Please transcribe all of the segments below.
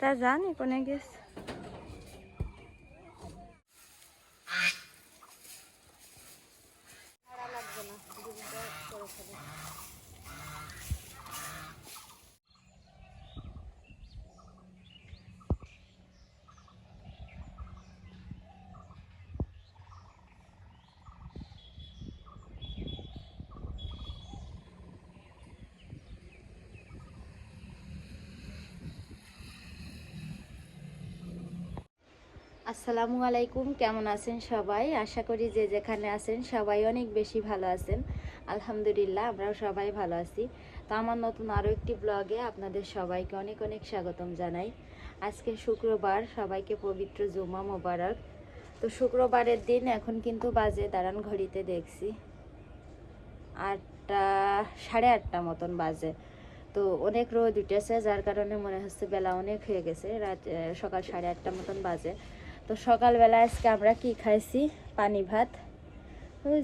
তা জানি কোনে গেছে আসসালামু আলাইকুম, কেমন আছেন সবাই? আশা করি যে যেখানে আছেন সবাই অনেক বেশি ভালো আছেন। আলহামদুলিল্লাহ, আমরাও সবাই ভালো আছি। তো আমার নতুন আরও একটি ব্লগে আপনাদের সবাইকে অনেক অনেক স্বাগতম জানাই। আজকে শুক্রবার, সবাইকে পবিত্র জুমা মোবারক। তো শুক্রবারের দিন এখন কিন্তু বাজে, দাঁড়ান ঘড়িতে দেখছি। আটটা, সাড়ে আটটা মতন বাজে। তো অনেক রোদ উঠেছে, যার কারণে মনে হচ্ছে বেলা অনেক হয়ে গেছে, রাত সকাল সাড়ে আটটা মতন বাজে। তো সকালবেলা আজকে আমরা কি খাইছি? পানি ভাত।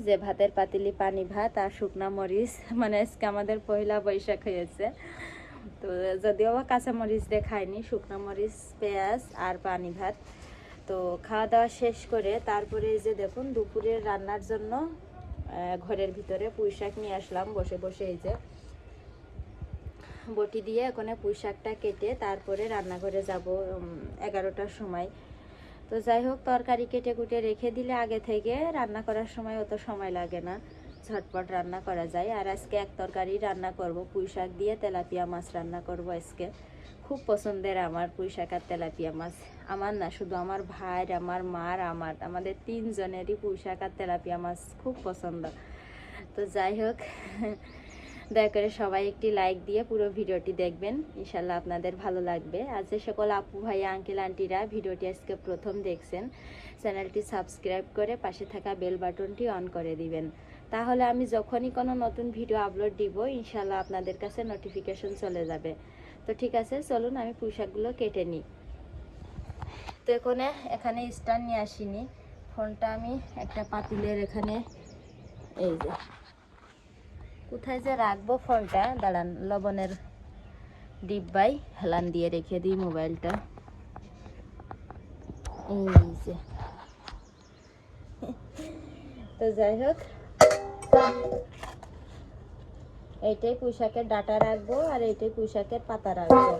যে ভাতের পাতিলি, পানি ভাত আর শুকনা মরিচ। মানে আজকে আমাদের পয়লা বৈশাখ হয়েছে। তো যদিও বা কাঁচা মরিচ দিয়ে খাইনি, শুকনা মরিচ, পেঁয়াজ আর পানি ভাত। তো খাওয়া দাওয়া শেষ করে তারপরে এই যে দেখুন, দুপুরের রান্নার জন্য ঘরের ভিতরে পুঁই শাক নিয়ে আসলাম, বসে বসে এই যে। বটি দিয়ে ওখানে পুঁই শাকটা কেটে তারপরে রান্নাঘরে যাব এগারোটার সময়। তো যাই হোক, তরকারি কেটে কুটে রেখে দিলে আগে থেকে রান্না করার সময় অত সময় লাগে না। ঝটপট রান্না করা যায়। আর আজকে এক তরকারি রান্না করব পুঁই শাক দিয়ে তেলাপিয়া মাছ রান্না করব আজকে। খুব পছন্দের আমার পুঁই শাক আর তেলাপিয়া মাছ। আমার না, শুধু আমার ভাইয়ের আমার মার আমার, আমাদের তিনজনেরই পুঁই শাক আর তেলাপিয়া মাছ খুব পছন্দ। তো যাই হোক দয়া করে সবাই একটি লাইক দিয়ে পুরো ভিডিওটি দেখবেন। ইনশাল্লাহ আপনাদের ভালো লাগবে। আর যে সকল আপু ভাই আঙ্কেল আন্টিরা ভিডিওটি আজকে প্রথম দেখছেন, চ্যানেলটি সাবস্ক্রাইব করে পাশে থাকা বেল বাটনটি অন করে দিবেন। তাহলে আমি যখনই কোনো নতুন ভিডিও আপলোড দিব ইনশাল্লাহ আপনাদের কাছে নোটিফিকেশন চলে যাবে। তো ঠিক আছে, চলুন আমি পোশাকগুলো কেটে নিই। তো এখানে এখানে স্ট্যান্ড নিয়ে আসিনি। ফোনটা আমি একটা পাতিলের এখানে, এই যে কোথায় যে রাখব ফোনটা দাঁড়ান, লবণের ডিব্বাই হেলান দিয়ে রেখে দিই মোবাইলটা। তো যাই হোক এইটাই পুঁইশাকের ডাটা রাখব আর এইটাই পুঁইশাকের পাতা রাখব।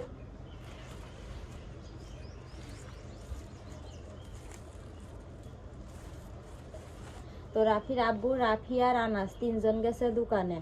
তো রাফির আব্বু রাফি আর আনাস তিনজন গেছে দোকানে।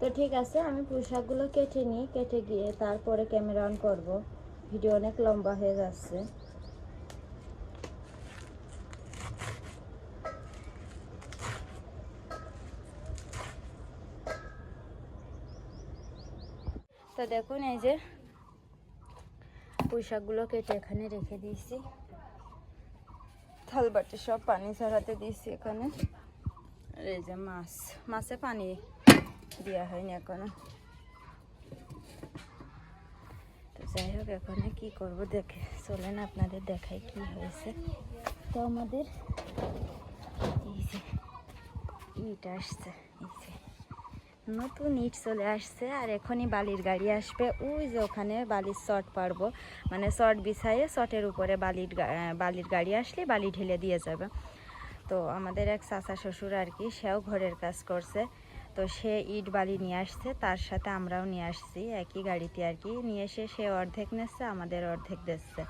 তো ঠিক আছে, আমি পোশাকগুলো কেটে নিই, কেটে গিয়ে তারপরে ক্যামেরা অন করব। ভিডিও অনেক লম্বা হয়ে যাচ্ছে। তো দেখুন, এই যে পোশাকগুলো কেটে এখানে রেখে দিয়েছি। থালবাটি সব পানি ছড়াতে দিয়েছি এখানে। আর এই যে মাছ, মাছে পানি দেওয়া হয়নি এখনও। তো যাই হোক, এখন কি করব দেখে, চলেন আপনাদের দেখাই কি হয়েছে। তো আমাদের ইট আসছে নতুন ইট চলে আসছে, আর এখনই বালির গাড়ি আসবে। ওই যে ওখানে বালির চট পারব মানে চট বিছাইয়ে চটের উপরে বালির বালির গাড়ি আসলে বালি ঢেলে দিয়ে যাবে। তো আমাদের এক চাচা শ্বশুর আর কি, সেও ঘরের কাজ করছে। তো সে ইট বালি নিয়ে আসছে, তার সাথে আমরাও নিয়ে আসছি, একই গাড়িতে আর কি। নিয়ে এসে সে অর্ধেক নিচ্ছে আমাদের অর্ধেক দিচ্ছে।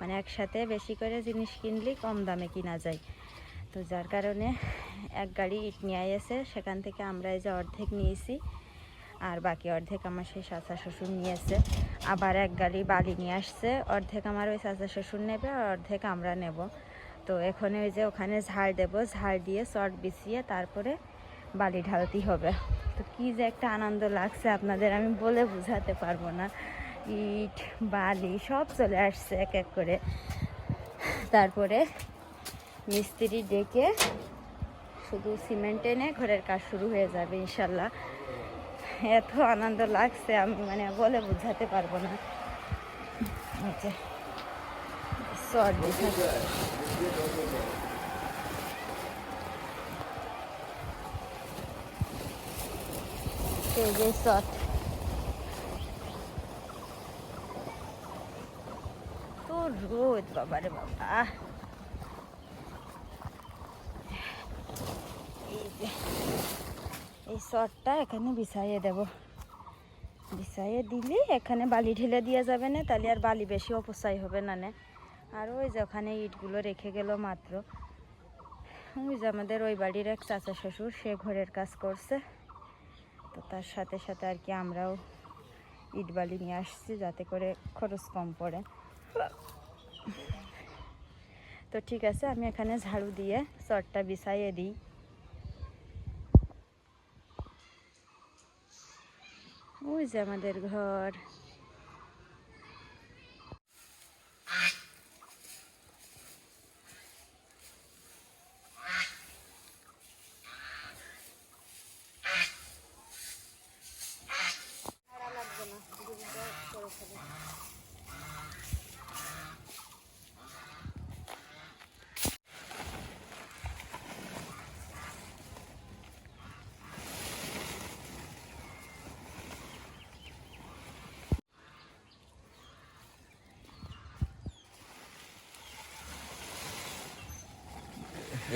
মানে একসাথে বেশি করে জিনিস কিনলে কম দামে কিনা যায়। তো যার কারণে এক গাড়ি ইট নিয়ে এসে সেখান থেকে আমরা এই যে অর্ধেক নিয়েছি, আর বাকি অর্ধেক আমার সেই চাচা শ্বশুর নিয়েছে আবার এক গাড়ি বালি নিয়ে আসছে, অর্ধেক আমার ওই চাচা শ্বশুর নেবে, আর অর্ধেক আমরা নেব। তো এখন ওই যে ওখানে ঝাড় দেব, ঝাড় দিয়ে চট বিছিয়ে তারপরে বালি ঢালতেই হবে। তো কী যে একটা আনন্দ লাগছে আপনাদের আমি বলে বোঝাতে পারব না। ইট বালি সব চলে আসছে এক এক করে। তারপরে মিস্ত্রি ডেকে শুধু সিমেন্ট এনে ঘরের কাজ শুরু হয়ে যাবে ইনশাল্লাহ। এত আনন্দ লাগছে আমি মানে বলে বোঝাতে পারব না। যে, সর শট তো রোদ, বাবারে বাবা। এই শটটা এখানে বিছাইয়ে দেব। বিছাইয়ে দিলে এখানে বালি ঢেলে দিয়ে যাবে না, তাহলে আর বালি বেশি অপচয় হবে না, নে। আর ওই যে ওখানে ইটগুলো রেখে গেল মাত্র। ওই যে আমাদের ওই বাড়ির এক চাচা শ্বশুর, সে ঘরের কাজ করছে। তো। তার সাথে সাথে আর কি আমরাও ইট বালি নিয়ে আসছি যাতে করে খরচ কম পড়ে। তো ঠিক আছে, আমি এখানে ঝাড়ু দিয়ে চটটা বিছাইয়ে দিই। ওই যে আমাদের ঘর।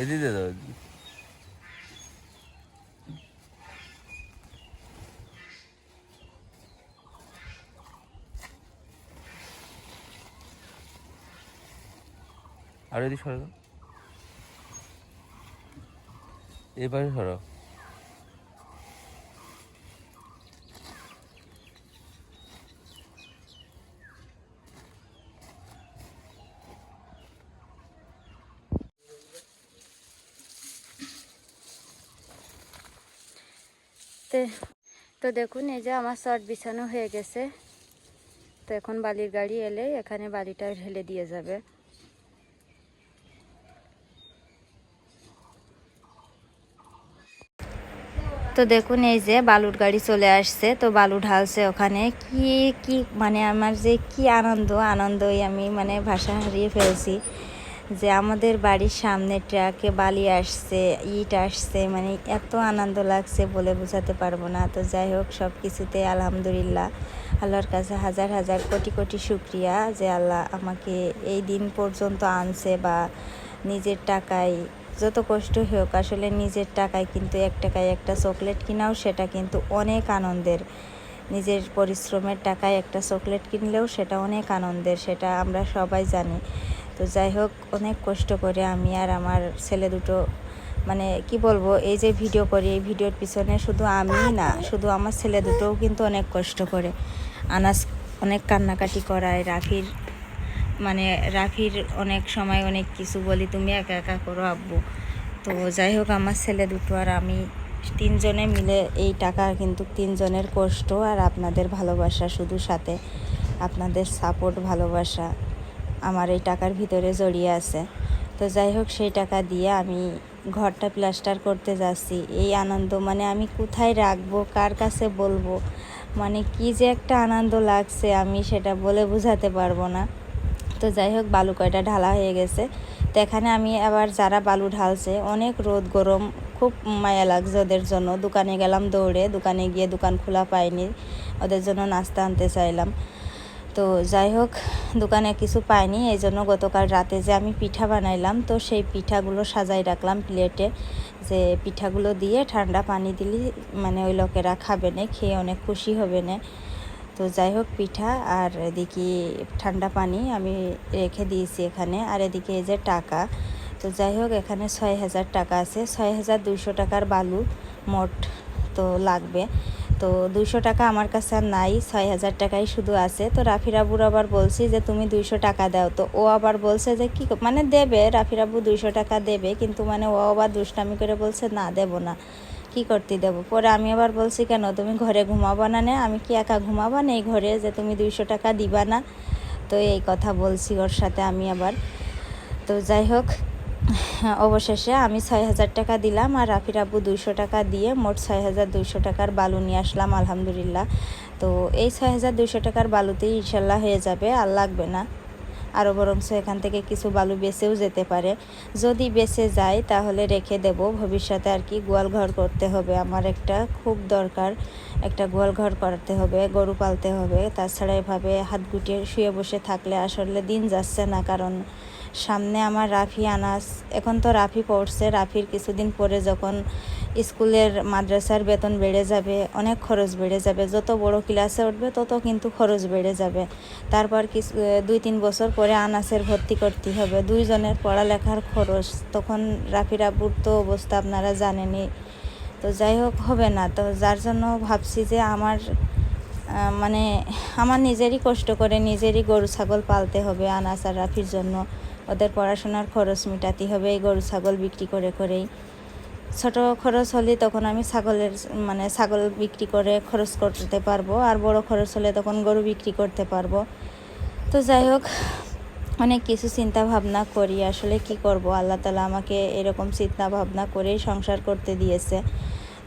এদিকে দাও আর এদিকে সরো। এবারে সরো তো দেখুন, এই যে আমার শর্ট বিছানো হয়ে গেছে। তো এখন বালির গাড়ি এলে এখানে বালিটা ঢেলে দিয়ে যাবে। তো দেখুন, এই যে বালুর গাড়ি চলে আসছে। তো বালু ঢালছে ওখানে। কি কি মানে আমার যে কি আনন্দ, আনন্দই আমি মানে ভাষা হারিয়ে ফেলছি। যে আমাদের বাড়ির সামনে ট্রাকে বালি আসছে, ইট আসছে মানে এত আনন্দ লাগছে বলে বোঝাতে পারব না। তো যাই হোক সব কিছুতে আলহামদুলিল্লাহ আল্লাহর কাছে হাজার হাজার কোটি কোটি শুক্রিয়া যে আল্লাহ আমাকে এই দিন পর্যন্ত আনছে বা নিজের টাকায় যত কষ্ট হোক, আসলে নিজের টাকায় কিন্তু এক টাকায় একটা চকলেট কিনাও সেটা কিন্তু অনেক আনন্দের। নিজের পরিশ্রমের টাকায় একটা চকলেট কিনলেও সেটা অনেক আনন্দের, সেটা আমরা সবাই জানি। তো যাই হোক, অনেক কষ্ট করে আমি আর আমার ছেলে দুটো মানে কি বলব, এই যে ভিডিও করি, এই ভিডিওর পিছনে শুধু আমি না, শুধু আমার ছেলে দুটোও কিন্তু অনেক কষ্ট করে। আনাজ অনেক কান্নাকাটি করায় রাখির মানে রাখির অনেক সময় অনেক কিছু বলি, তুমি একা একা করো আব্বু। তো যাই হোক, আমার ছেলে দুটো আর আমি তিনজনে মিলে এই টাকা কিন্তু তিনজনের কষ্ট আর আপনাদের ভালোবাসা, শুধু সাথে আপনাদের সাপোর্ট ভালোবাসা। আমার এই টাকার ভিতরে জড়িয়ে আছে। তো যাই হোক সেই টাকা দিয়ে আমি ঘরটা প্লাস্টার করতে যাচ্ছি। এই আনন্দ মানে আমি কোথায় রাখব, কার কাছে বলব মানে কি যে একটা আনন্দ লাগছে, আমি সেটা বলে বোঝাতে পারব না। তো যাই হোক বালু কয়টা ঢালা হয়ে গেছে। তো এখানে আমি আবার যারা বালু ঢালছে, অনেক রোদ গরম, খুব মায়া লাগছে ওদের জন্য। দোকানে গেলাম দৌড়ে, দোকানে গিয়ে দোকান খোলা পাইনি, ওদের জন্য নাস্তা আনতে চাইলাম। তো যাই হোক, দোকানে কিছু পাইনি, এই জন্য গতকাল রাতে যে আমি পিঠা বানাইলাম, তো সেই পিঠাগুলো সাজাই রাখলাম প্লেটে। যে পিঠাগুলো দিয়ে ঠান্ডা পানি দিলি মানে ওই লোকেরা খাবে না, খেয়ে অনেক খুশি হবে না। তো যাই হোক, পিঠা আর এদিকে ঠান্ডা পানি আমি রেখে দিয়েছি এখানে। আর এদিকে এই যে টাকা, তো যাই হোক, এখানে ছয় হাজার টাকা আছে। ছয় হাজার দুইশো টাকার বালু মোট তো লাগবে। তো দুইশো টাকা আমার কাছে আর নাই, ছয় হাজার টাকাই শুধু আছে। তো রাফিরাবুর আবার বলছি যে, তুমি দুইশো টাকা দাও। তো ও আবার বলছে যে, কি মানে দেবে রাফিরাবু দুইশো টাকা দেবে, কিন্তু মানে ও আবার দুষ্টামি করে বলছে, না, দেবো না। কি করতে দেবো? পরে আমি আবার বলছি, কেন, তুমি ঘরে ঘুমাবা না নে? আমি কি একা ঘুমাবা না এই ঘরে যে, তুমি দুইশো টাকা দিবা না? তো এই কথা বলছি ওর সাথে আমি আবার। তো যাই হোক অবশেষে আমি ছয় হাজার টাকা দিলাম আর রাফির আব্বু দুইশো টাকা দিয়ে মোট ছয় হাজার দুইশো টাকার বালু নিয়ে আসলাম, আলহামদুলিল্লাহ। তো এই ছয় হাজার দুইশো টাকার বালুতেই ইনশাল্লাহ হয়ে যাবে, আর লাগবে না। আরও বরঞ্চ এখান থেকে কিছু বালু বেঁচেও যেতে পারে। যদি বেঁচে যায়, তাহলে রেখে দেব। ভবিষ্যতে আর কি গোয়াল ঘর করতে হবে। আমার একটা খুব দরকার, একটা গোয়াল ঘর করতে হবে, গরু পালতে হবে। তাছাড়া এভাবে হাত গুটিয়ে শুয়ে বসে থাকলে আসলে দিন যাচ্ছে না, কারণ সামনে আমার রাফি, আনাস। এখন তো রাফি পড়ছে। রাফির কিছুদিন পরে যখন স্কুলের মাদ্রাসার বেতন বেড়ে যাবে, অনেক খরচ বেড়ে যাবে। যত বড় ক্লাসে উঠবে, তত কিন্তু খরচ বেড়ে যাবে। তারপর কিছু দুই তিন বছর পরে আনাসের ভর্তি করতে হবে। দুইজনের পড়ালেখার খরচ। তখন রাফির আব্বুর তো অবস্থা আপনারা জানেনই। তো যাই হোক, হবে না। তো যার জন্য ভাবছি যে আমার মানে আমার নিজেরই কষ্ট করে নিজেরই গরু, ছাগল পালতে হবে আনাস আর রাফির জন্য। ওদের পড়াশোনার খরচ মেটাতে হবে, এই গরু, ছাগল বিক্রি করে করেই। ছোট খরচ হলে তখন আমি ছাগলের মানে ছাগল বিক্রি করে খরচ করতে পারব, আর বড় খরচ হলে তখন গরু বিক্রি করতে পারব। তো যাই হোক, অনেক কিছু চিন্তা ভাবনা করি, আসলে কি করব? আল্লাহ তালা আমাকে এরকম চিন্তা ভাবনা করেই সংসার করতে দিয়েছে।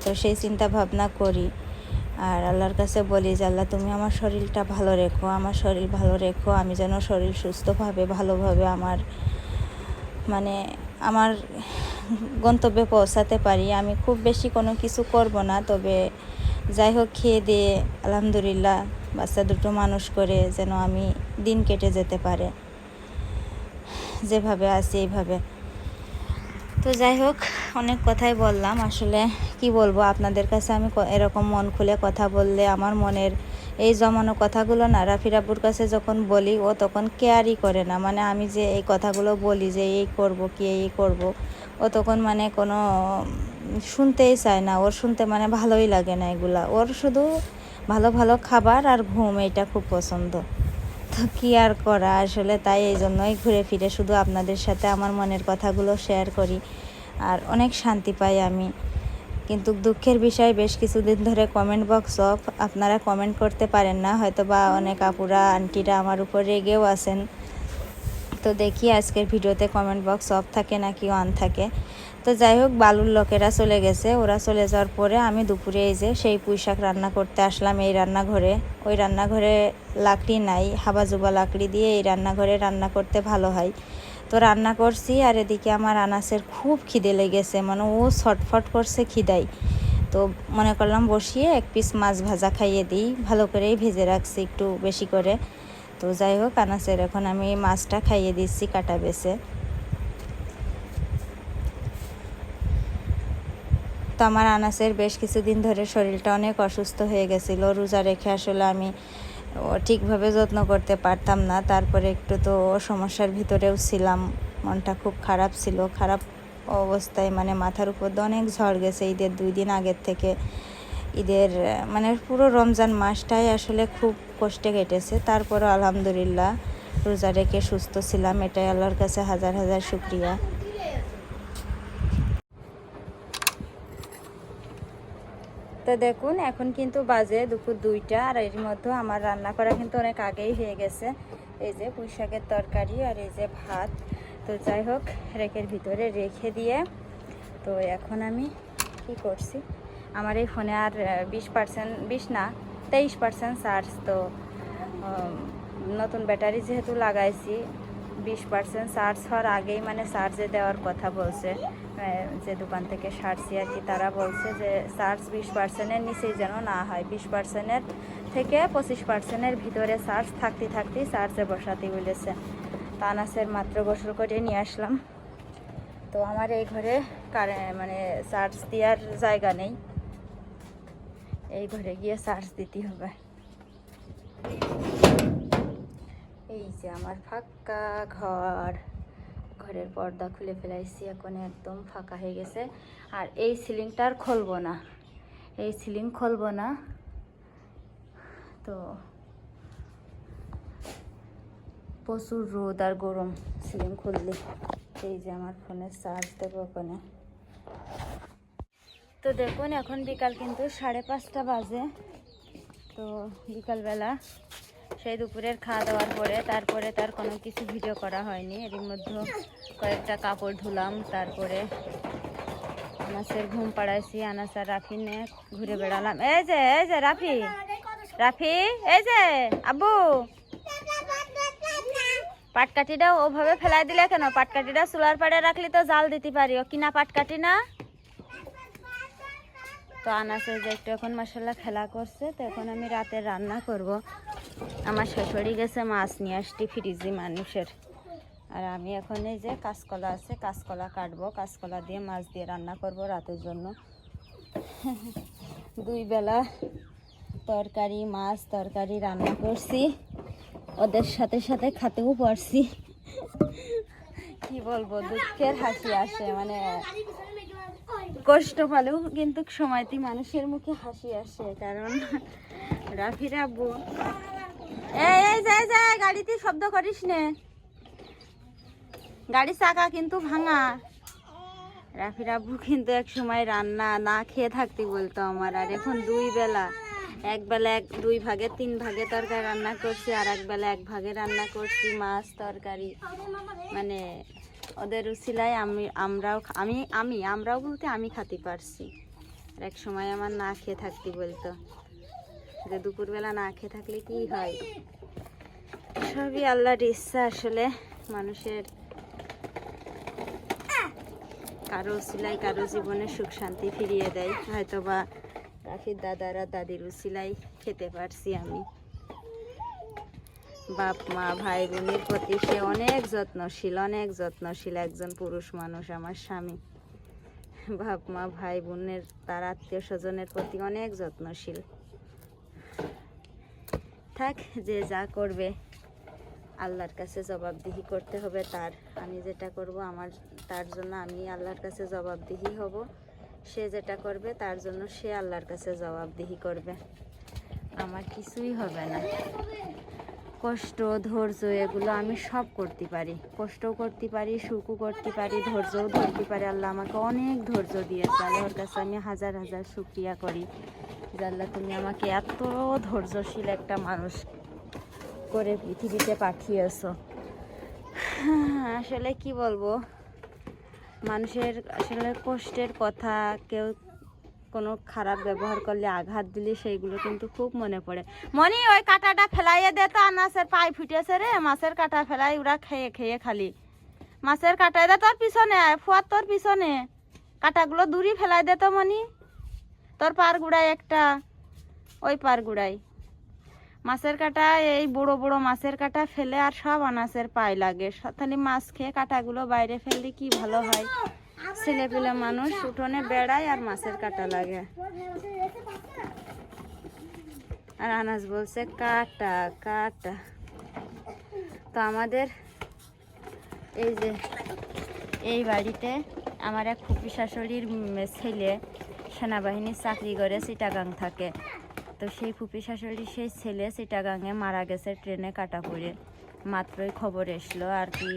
তো সেই চিন্তা ভাবনা করি। আর আল্লাহর কাছে বলি যে, আল্লাহ, তুমি আমার শরীরটা ভালো রেখো, আমার শরীর ভালো রেখো, আমি যেন শরীর সুস্থভাবে, ভালোভাবে আমার মানে আমার গন্তব্যে পৌঁছাতে পারি। আমি খুব বেশি কোনো কিছু করব না, তবে যাই হোক, খেয়ে দিয়ে আলহামদুলিল্লাহ বাচ্চা দুটো মানুষ করে যেন আমি দিন কেটে যেতে পারে। যেভাবে আছি, এইভাবে। তো যাই হোক, অনেক কথাই বললাম। আসলে কি বলব, আপনাদের কাছে আমি এরকম মন খুলে কথা বললে আমার মনের এই জমানো কথাগুলো না আব্বুর কাছে যখন বলি, ও তখন কেয়ারই করে না। মানে আমি যে এই কথাগুলো বলি যে এই করব কি এই করব, ও তখন মানে কোনো শুনতেই চায় না। ওর শুনতে মানে ভালোই লাগে না এগুলা। ওর শুধু ভালো ভালো খাবার আর ঘুম এটা খুব পছন্দ। তো কি আর করা? আসলে তাই এই জন্যই ঘুরে ফিরে শুধু আপনাদের সাথে আমার মনের কথাগুলো শেয়ার করি। আর অনেক শান্তি পাই আমি। কিন্তু দুঃখের বিষয়, বেশ কিছুদিন ধরে কমেন্ট বক্স অফ আপনারা কমেন্ট করতে পারেন না হয়তো বা অনেক আপুরা, আন্টিরা আমার উপর রেগেও আছেন। তো দেখি আজকের ভিডিওতে কমেন্ট বক্স অফ থাকে নাকি অন থাকে। তো যাই হোক, বালুর লোকেরা চলে গেছে। ওরা চলে যাওয়ার পরে আমি দুপুরে এই যে সেই পুঁই শাক রান্না করতে আসলাম এই রান্নাঘরে। ওই রান্নাঘরে লাকড়ি নাই, হাবাজুবা লাকড়ি দিয়ে এই রান্নাঘরে রান্না করতে ভালো হয়। তো রান্না করছি আর এদিকে আমার আনাসের খুব খিদে লেগেছে মানে ও ছটফট করছে খিদাই। তো মনে করলাম বসিয়ে এক পিস মাছ ভাজা খাইয়ে দিই, ভালো করেই ভেজে রাখছি একটু বেশি করে। তো যাই হোক, আনাসের এখন আমি মাছটা খাইয়ে দিচ্ছি কাটা বেছে। তো আমার আনাসের বেশ কিছুদিন ধরে শরীরটা অনেক অসুস্থ হয়ে গেছিল। রোজা রেখে আসলে আমি ঠিকভাবে যত্ন করতে পারতাম না। তারপরে একটু তো সমস্যার ভিতরেও ছিলাম। মনটা খুব খারাপ ছিল। খারাপ অবস্থায় মানে মাথার উপর দিয়ে অনেক ঝড় গেছে। ঈদের দুই দিন আগের থেকে ঈদের মানে পুরো রমজান মাসটাই আসলে খুব কষ্টে কেটেছে। তারপরও আলহামদুলিল্লাহ রোজা রেখে সুস্থ ছিলাম। এটাই আল্লাহর কাছে হাজার হাজার শুক্রিয়া। তো দেখুন, এখন কিন্তু বাজে দুপুর দুইটা আর এর মধ্যে আমার রান্না করা কিন্তু অনেক আগেই হয়ে গেছে। এই যে পুঁই শাকের তরকারি আর এই যে ভাত। তো যাই হোক, রেকের ভিতরে রেখে দিয়ে তো এখন আমি কি করছি? আমার এই ফোনে আর বিশ পার্সেন্ট, বিশ না, তেইশ পার্সেন্ট চার্জ। তো নতুন ব্যাটারি যেহেতু লাগাইছি, বিশ পার্সেন্ট চার্জ হওয়ার আগেই মানে চার্জে দেওয়ার কথা বলছে। যে দোকান থেকে সারছি আর কি, তারা বলছে যে চার্জ বিশ পার্সেন্টের নিচেই যেন না হয়। বিশ পার্সেন্টের থেকে পঁচিশ পার্সেন্টের ভিতরে চার্জ থাকতে থাকতেই চার্জে বসাতে বলেছে। তানাসের মাত্র গোসল করে নিয়ে আসলাম। তো আমার এই ঘরে কারে মানে চার্জ দেওয়ার জায়গা নেই। এই ঘরে গিয়ে চার্জ দিতে হবে। এই যে আমার ফাঁকা ঘর। ঘরের পর্দা খুলে ফেলাইছি, এখন একদম ফাঁকা হয়ে গেছে। আর এই সিলিংটা আর খুলবো না। এই সিলিং খুলবো না। তো প্রচুর রোদ আর গরম সিলিং খুললে। এই যে আমার ফোনে চার্জ দেবো ওখানে। তো দেখুন, এখন বিকাল কিন্তু সাড়ে পাঁচটা বাজে। তো বিকালবেলা সেই দুপুরের খাওয়া দাওয়ার পরে তারপরে তার কোনো কিছু ভিডিও করা হয়নি। এর মধ্যে কয়েকটা কাপড় ধুলাম, তারপরে আনাসের ঘুম পাড়াইছি, আনাস আর রাফি নিয়ে ঘুরে বেড়ালাম। এই যে এই যে, রাফি! রাফি, এই যে, আব্বু! পাটকাঠিটা ওভাবে ফেলাই দিলে কেন? পাটকাঠিটা চুলার পাড়ে রাখলে তো জাল দিতে পারি ও কিনা পাটকাঠি না? তো আনাসে যে একটু এখন মশলা খেলা করছে, তো এখন আমি রাতে রান্না করব। আমার শাশুড়ি গেছে মাছ নিয়ে আসছি ফ্রিজি মানুষের। আর আমি এখন এই যে কাঁচকলা আছে, কাঁচকলা কাটবো, কাঁচকলা দিয়ে মাছ দিয়ে রান্না করব রাতের জন্য। দুই বেলা তরকারি, মাছ তরকারি রান্না করছি। ওদের সাথে সাথে খাতেও পারছি। কি বলব, দুঃখের হাসি আসে মানে কষ্ট পালেও কিন্তু সময়টি মানুষের মুখে হাসি আসে, কারণ রাফির আব্বু এই এই গাড়িতে শব্দ করিস নে। গাড়ির চাকা কিন্তু ভাঙা। রাফির আব্বু কিন্তু এক সময় রান্না না খেয়ে থাকতে বলতো আমার, আর এখন দুই বেলা। এক বেলা এক দুই ভাগে, তিন ভাগে তরকারি রান্না করছি, আর এক বেলা এক ভাগে রান্না করছি মাছ তরকারি। মানে ওদের উচিলায় আমি, আমরাও আমি আমি, আমরাও বলতে আমি খাতে পারছি। আর এক সময় আমার না খেয়ে থাকতে বলতো। যে দুপুরবেলা না খেয়ে থাকলে কি হয়? সবই আল্লাহর ইচ্ছা আসলে মানুষের। কারও উচিলাই কারও জীবনে সুখ শান্তি ফিরিয়ে দেয়। হয়তো বা রাফির দাদারা দাদির উচিলাই খেতে পারছি আমি। বাপ, মা, ভাই, বোনের প্রতি সে অনেক যত্নশীল অনেক যত্নশীল একজন পুরুষ মানুষ আমার স্বামী। বাপ, মা, ভাই, বোনের, তার আত্মীয় স্বজনের প্রতি অনেক যত্নশীল। থাক, যে যা করবে, আল্লাহর কাছে জবাবদিহি করতে হবে তার। আমি যেটা করব, আমার, তার জন্য আমি আল্লাহর কাছে জবাবদিহি হব। সে যেটা করবে, তার জন্য সে আল্লাহর কাছে জবাবদিহি করবে। আমার কিছুই হবে না। কষ্ট, ধৈর্য, এগুলো আমি সব করতে পারি। কষ্টও করতে পারি, সুখও করতে পারি, ধৈর্যও ধরতে পারি। আল্লাহ আমাকে অনেক ধৈর্য দিয়েছে। আল্লাহর কাছে আমি হাজার হাজার শুক্রিয়া করি যে আল্লাহ তুমি আমাকে এত ধৈর্যশীল একটা মানুষ করে পৃথিবীতে পাঠিয়েছো। আসলে কি বলব? মানুষের আসলে কষ্টের কথা, কেউ কোনো খারাপ ব্যবহার করলে আঘাত দিলে সেইগুলো কিন্তু খুব মনে পড়ে। মনি, ওই কাঁটাটা ফেলাইয়ে দে তো, আনাসের পায়ে ফুটেছে রে। মাছের কাঁটা ফেলাই ওরা খেয়ে খেয়ে খালি। মাছের কাঁটায় দে তোর পিছনে, ফুয়ার তোর পিছনে। কাঁটাগুলো দূরি ফেলাই দে তো, মনি। তোর পার গুড়াই একটা, ওই পার গুড়াই মাছের কাঁটা, এই বড় বড় মাছের কাঁটা ফেলে আর সব আনাসের পায়ে লাগে। তাহলে মাছ খেয়ে কাঁটাগুলো বাইরে ফেললে কি ভালো হয়? ছেলে পেলে মানুষ উঠোনে বেড়ায় আর মাছের কাটা লাগে। আর আনাস বলছে, কাটা কাটা। তো আমাদের এই যে, এই বাড়িতে আমার এক ফুপি শাশুড়ির ছেলে সেনাবাহিনীর চাকরি করে, চিটাগাং থাকে। তো সেই ফুপি শাশুড়ির সেই ছেলে চিটাগাংয়ে মারা গেছে, ট্রেনে কাটা পড়ে। মাত্রই খবর এসলো আর কি।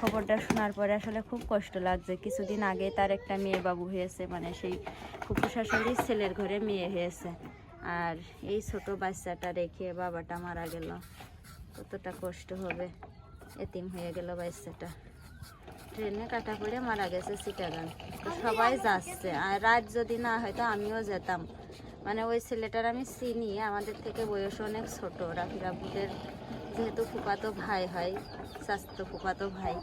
খবরটা শোনার পরে আসলে খুব কষ্ট লাগছে। কিছুদিন আগে তার একটা মেয়ে বাবু হয়েছে মানে সেই ফুপু শাশুড়ির ছেলের ঘরে মেয়ে হয়েছে। আর এই ছোট বাচ্চাটা রেখে বাবাটা মারা গেল। কতটা কষ্ট হবে। এতিম হয়ে গেল বাচ্চাটা। ট্রেনে কাটা পড়ে মারা গেছে চিটাগাং তো সবাই যাচ্ছে। আর রাত যদি না হয়তো আমিও যেতাম। মানে ওই ছেলেটার আমি চিনি। আমাদের থেকে বয়স অনেক ছোট। রাফির আব্বুদের যেহেতু ফুপাতো ভাই হয়, স্বাস্থ্য ফুপাতো ভাই।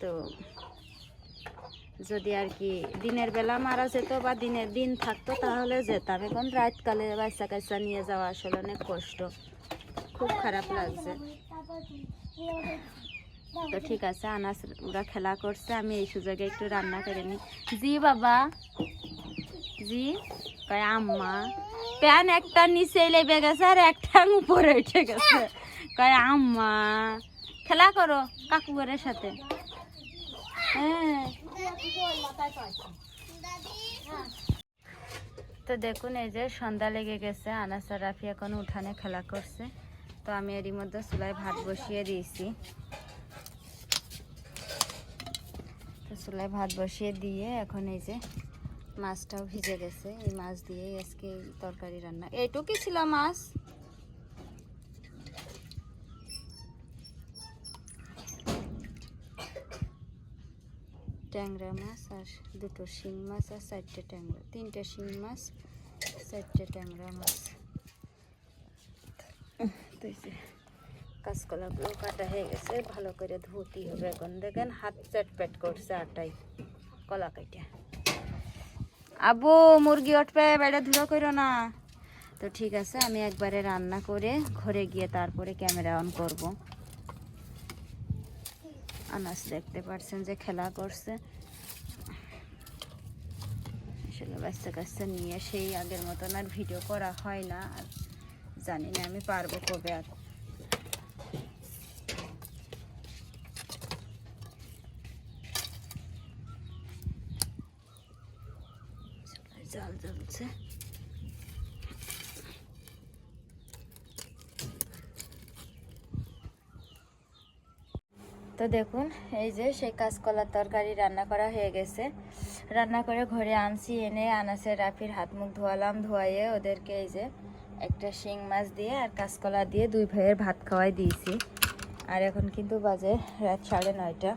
তো যদি আর কি দিনের বেলা মারা যেত বা দিনের দিন থাকতো, তাহলে যেতাম। এখন রাতকালে বাচ্চা কাচ্চা নিয়ে যাওয়া আসলে অনেক কষ্ট। খুব খারাপ লাগছে। তো ঠিক আছে আনাস ওরা খেলা করছে, আমি এই সুযোগে একটু রান্না করে নিই। জি বাবা। জি? কয়, আম্মা। প্যান একটা নিচে লেবে গেছে আর একটা উপরে উঠে গেছে। কয়, আম্মা, খেলা করো কাকুগরের সাথে। হ্যাঁ। তো দেখুন, এই যে সন্ধ্যা লেগে গেছে, আনাসা রাফি এখন উঠানে খেলা করছে। তো আমি এরই মধ্যে চুলায় ভাত বসিয়ে দিয়েছি। তো চুলায় ভাত বসিয়ে দিয়ে এখন এই যে মাছটাও ভিজে গেছে। এই মাছ দিয়ে আজকে তরকারি রান্না। এইটুকুই ছিল মাছ। ট্যাংরা মাছ আর দুটো শিং মাছ আর চারটে ট্যাংরা। তিনটে শিং মাছ, চারটে ট্যাংরা মাছ। কাঁচকলাগুলো কাটা হয়ে গেছে। ভালো করে ধুতি হবে এখন দেখেন হাত চটপেট করছে আটাই। কলা কাটা আবু, মুরগি উঠবে বেড়ে ধুলো করো না। তো ঠিক আছে, আমি একবারে রান্না করে ঘরে গিয়ে তারপরে ক্যামেরা অন করব। আনাস দেখতে পারছেন যে খেলা করছে। আসলে বাচ্চা কাচ্চা নিয়ে সেই আগের মতন আর ভিডিও করা হয় না, আর জানি না আমি পারব কবে আর জ্বলছে তো দেখুন, এই যে সেই কাঁচকলার তরকারি রান্না করা হয়ে গেছে। রান্না করে ঘরে আনছি, এনে আনাসের রাফির হাত মুখ ধোয়ালাম, ধোয়াইয়ে ওদেরকে এই যে একটা শিং মাছ দিয়ে আর কাঁচকলা দিয়ে দুই ভাইয়ের ভাত খাওয়াই দিয়েছি। আর এখন কিন্তু বাজে রাত সাড়ে নয়টা।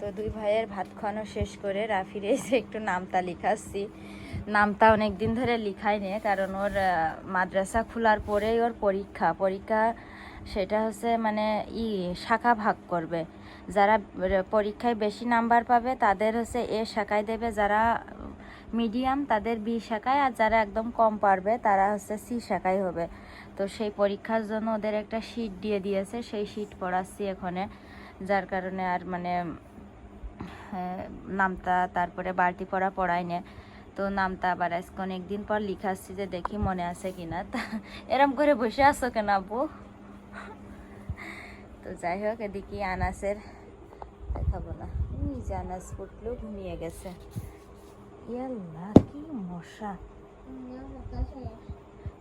তো দুই ভাইয়ের ভাত খাওয়ানো শেষ করে রাফির এসে একটু নামতা লিখাচ্ছি। নামতা অনেক দিন ধরে লিখাই নে কারণ ওর মাদ্রাসা খোলার পরেই ওর পরীক্ষা। পরীক্ষা সেটা হচ্ছে মানে ই, শাখা ভাগ করবে। যারা পরীক্ষায় বেশি নাম্বার পাবে তাদের হচ্ছে এ শাখায় দেবে, যারা মিডিয়াম তাদের বি শাখায়, আর যারা একদম কম পারবে তারা হচ্ছে সি শাখায় হবে। তো সেই পরীক্ষার জন্য ওদের একটা শীট দিয়ে দিয়েছে, সেই শীট পড়াচ্ছি এখানে। যার কারণে আর মানে নামতা, তারপরে বাড়তি পড়া পড়াই নে। তো নামতা আবার আজকে অনেকদিন পর লিখা আসছি যে দেখি মনে আছে কিনা তা এরম করে বসে আছো কেন আপু? তো যাই হোক, এদিকে আনাসের দেখাবো না যে আনাস ফুটলো, ঘুমিয়ে গেছে। কি মশা।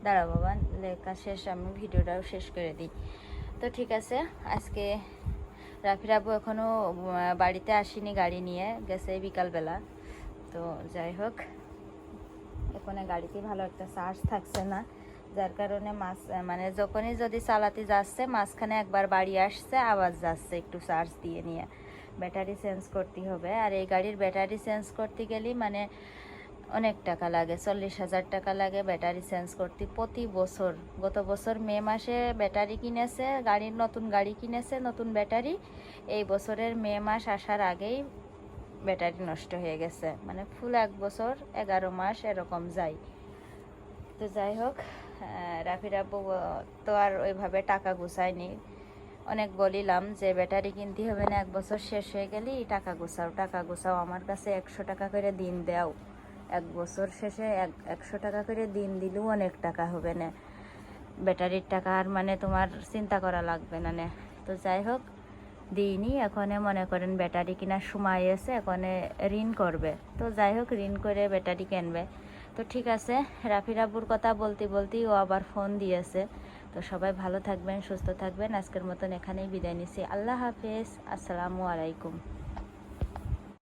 দাঁড়া বাবা, লেখা শেষ, আমি ভিডিওটাও শেষ করে দিই। তো ঠিক আছে, আজকে রাফির আবু এখনও বাড়িতে আসেনি গাড়ি নিয়ে, গেছে বিকালবেলা। তো যাই হোক, এখানে গাড়িতে ভালো একটা চার্জ থাকছে না। যার কারণে মাছ মানে যখনই যদি চালাতে যাচ্ছে, মাঝখানে একবার বাড়ি আসছে, আবার যাচ্ছে একটু চার্জ দিয়ে নিয়ে। ব্যাটারি চেঞ্জ করতে হবে। আর এই গাড়ির ব্যাটারি চেঞ্জ করতে গেলেই মানে অনেক টাকা লাগে, চল্লিশ হাজার টাকা লাগে ব্যাটারি চেঞ্জ করতে প্রতি বছর। গত বছর মে মাসে ব্যাটারি কিনেছে, গাড়ির নতুন গাড়ি কিনেছে, নতুন ব্যাটারি। এই বছরের মে মাস আসার আগেই ব্যাটারি নষ্ট হয়ে গেছে। মানে ফুল এক বছর, এগারো মাস এরকম যায়। তো যাই হোক রাফির আব্বু তো আর ওইভাবে টাকা গুছায়নি। অনেক বলিলাম যে, ব্যাটারি কিনতে হবে না, এক বছর শেষ হয়ে গেলেই টাকা গুছাও টাকা গুছাও। আমার কাছে একশো টাকা করে দিন, দাও। এক বছর শেষে এক, একশো টাকা করে দিন দিলেও অনেক টাকা হবে না। ব্যাটারির টাকা আর মানে তোমার চিন্তা করা লাগবে না তো যাই হোক, দিইনি, এখনে মনে করেন ব্যাটারি কেনার সময় এসে এখনে ঋণ করবে। তো যাই হোক, ঋণ করে ব্যাটারি কিনবে। তো ঠিক আছে, রাফির আব্বুর কথা বলতে বলতেই ও আবার ফোন দিয়েছে। তো সবাই ভালো থাকবেন, সুস্থ থাকবেন। আজকের মতন এখানেই বিদায় নিচ্ছি। আল্লাহ হাফেজ, আসসালামু আলাইকুম।